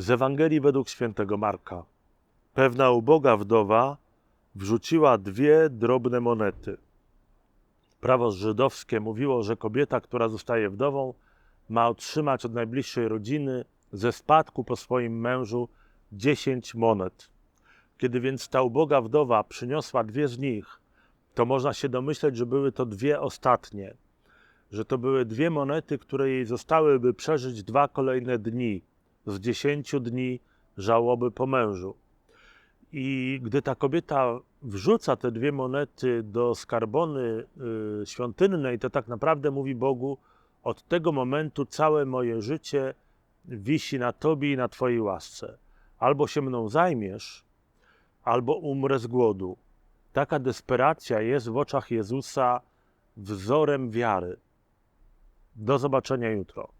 Z Ewangelii według świętego Marka. Pewna uboga wdowa wrzuciła dwie drobne monety. Prawo żydowskie mówiło, że kobieta, która zostaje wdową, ma otrzymać od najbliższej rodziny ze spadku po swoim mężu 10 monet. Kiedy więc ta uboga wdowa przyniosła dwie z nich, to można się domyśleć, że były to dwie ostatnie, że to były dwie monety, które jej zostały, by przeżyć dwa kolejne dni z dziesięciu dni żałoby po mężu. I gdy ta kobieta wrzuca te dwie monety do skarbony y, świątynnej, to tak naprawdę mówi Bogu: Od tego momentu całe moje życie wisi na Tobie i na Twojej łasce. Albo się mną zajmiesz, albo umrę z głodu. Taka desperacja jest w oczach Jezusa wzorem wiary. Do zobaczenia jutro.